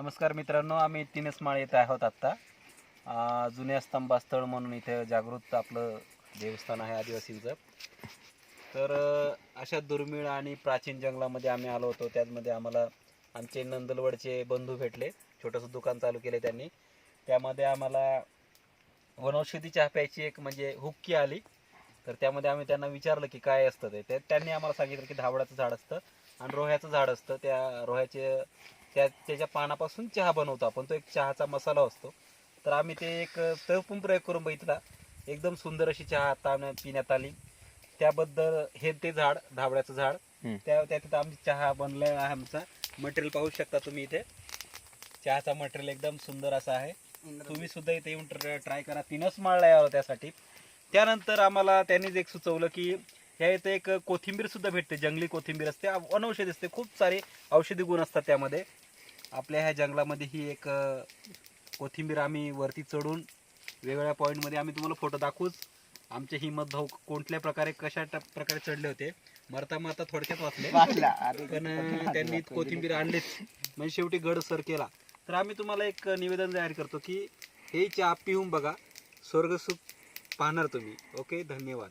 नमस्कार मित्रांनो आम्ही तीनच माळ येत आहोत आत्ता. जुन्या स्तंभास्थळ म्हणून इथे जागृत आपलं देवस्थान आहे आदिवासींचं. तर अशा दुर्मिळ आणि प्राचीन जंगलामध्ये आम्ही आलो होतो. त्यामध्ये आम्हाला आमचे नंदलवडचे बंधू भेटले. छोटंसं दुकान चालू केले त्यांनी. त्यामध्ये आम्हाला वनौषधी चहा प्यायची एक म्हणजे हुक्की आली. तर त्यामध्ये आम्ही त्यांना विचारलं की काय असतं ते. त्यांनी आम्हाला सांगितलं की धावडाचं झाड असतं आणि रोह्याचं झाड असतं. त्या रोह्याचे त्या त्याच्या पानापासून चहा बनवतो आपण. तो एक चहाचा मसाला असतो. तर आम्ही ते एक तो पण प्रयोग करून बघितला. एकदम सुंदर अशी चहा आता पिण्यात आली. त्याबद्दल हे ते झाड धावड्याचं झाड. त्या त्यात आमची चहा बनलाय आहे आमचा. मटेरियल पाहू शकता तुम्ही इथे. चहाचा मटेरियल एकदम सुंदर असा आहे. तुम्ही सुद्धा इथे येऊन ट्राय करा. तीनच माळला यावं त्यासाठी. त्यानंतर आम्हाला त्यांनीच एक सुचवलं की ह्या इथे एक कोथिंबीर सुद्धा भेटते. जंगली कोथिंबीर असते. अनौषधी असते खूप सारे औषधी गुण असतात त्यामध्ये. आपल्या ह्या जंगलामध्ये ही एक कोथिंबीर आम्ही वरती चढून वेगवेगळ्या पॉईंटमध्ये आम्ही तुम्हाला फोटो दाखवूच आमचे हिम्मत भाऊ कोणत्या प्रकारे कशा प्रकारे चढले होते मरता मरता थोडक्यात वाचले. पण त्यांनी कोथिंबीर आणलीच. म्हणजे शेवटी गड सर केला. तर आम्ही तुम्हाला एक निवेदन जाहीर करतो की हे चहा पिऊन बघा. स्वर्गसुख पाहणार तुम्ही. ओके? धन्यवाद.